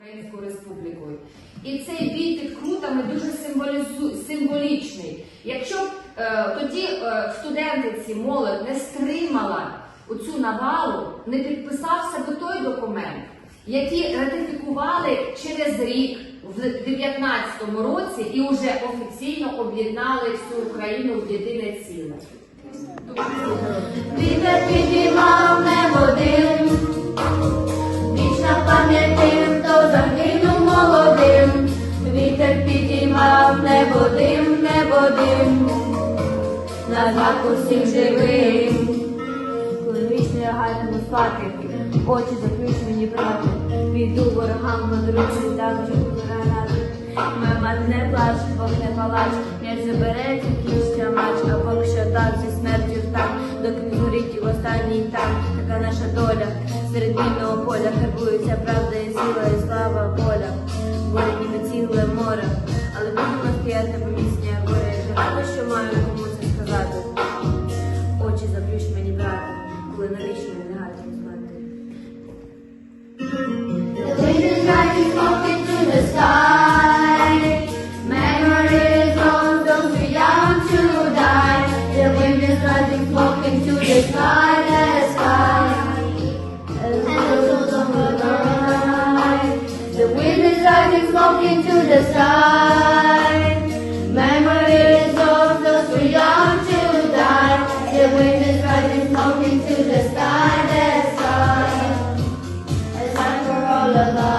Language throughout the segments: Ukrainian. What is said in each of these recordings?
Українською Республікою. І цей бій під крутами дуже символічний. Якщо б е, тоді е, студенти молодь не стримала оцю навалу, не підписався би той документ, який ратифікували через рік в 19-му році і вже офіційно об'єднали всю Україну в єдине ціле. Підіймав небо дим, небо на знак усім живим. Коли вічно лягатиму спати, очі заключені брати, піду ворогам подручні, дам вже гранати. Моя мати не плач, Бог не палач, м'яч забереться, кінчиться матч, а поки що так зі смертю там, доки не горить в останній там, така наша доля. Серед вільного поля грабується правда і сила, wind is smoke into the sky. Memories of those too young to die. The wind is rising smoke into the sky, the sky. It's time for all alive.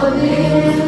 Lord